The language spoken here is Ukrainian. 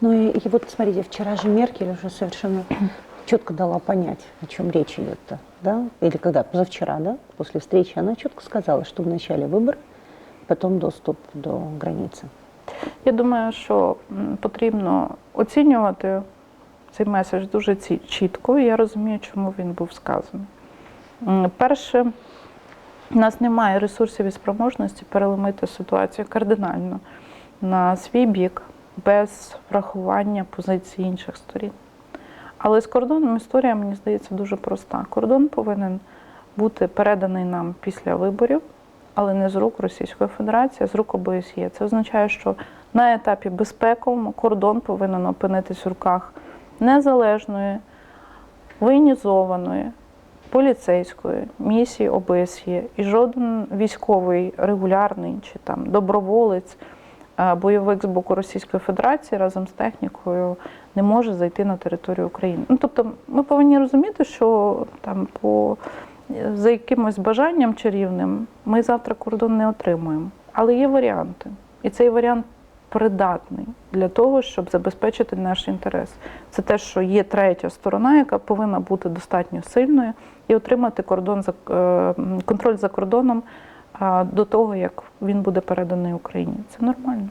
Ну и, и вот смотрите, вчера же Меркель уже совершенно четко дала понять, о чем речь идет-то, да? Или когда, позавчера, да, после встречи, она четко сказала, что вначале выбор, потом доступ до границы. Я думаю, що потрібно оцінювати цей меседж дуже чітко, і я розумію, чому він був сказаний. Перше, у нас немає ресурсів і спроможності переломити ситуацію кардинально на свій бік без врахування позицій інших сторін. Але з кордоном історія, мені здається, дуже проста. Кордон повинен бути переданий нам після виборів, але не з рук Російської Федерації, а з рук ОБСЄ. Це означає, що на етапі безпековому кордон повинен опинитись в руках незалежної, воєнізованої, поліцейської місії ОБСЄ. І жоден військовий, регулярний чи там доброволець, бойовик з боку Російської Федерації разом з технікою не може зайти на територію України. Ну тобто, ми повинні розуміти, що там по за якимось бажанням чарівним ми завтра кордон не отримуємо. Але є варіанти. І цей варіант придатний для того, щоб забезпечити наш інтерес. Це те, що є третя сторона, яка повинна бути достатньо сильною і отримати кордон за е, контроль за кордоном до того, як він буде переданий Україні. Це нормально.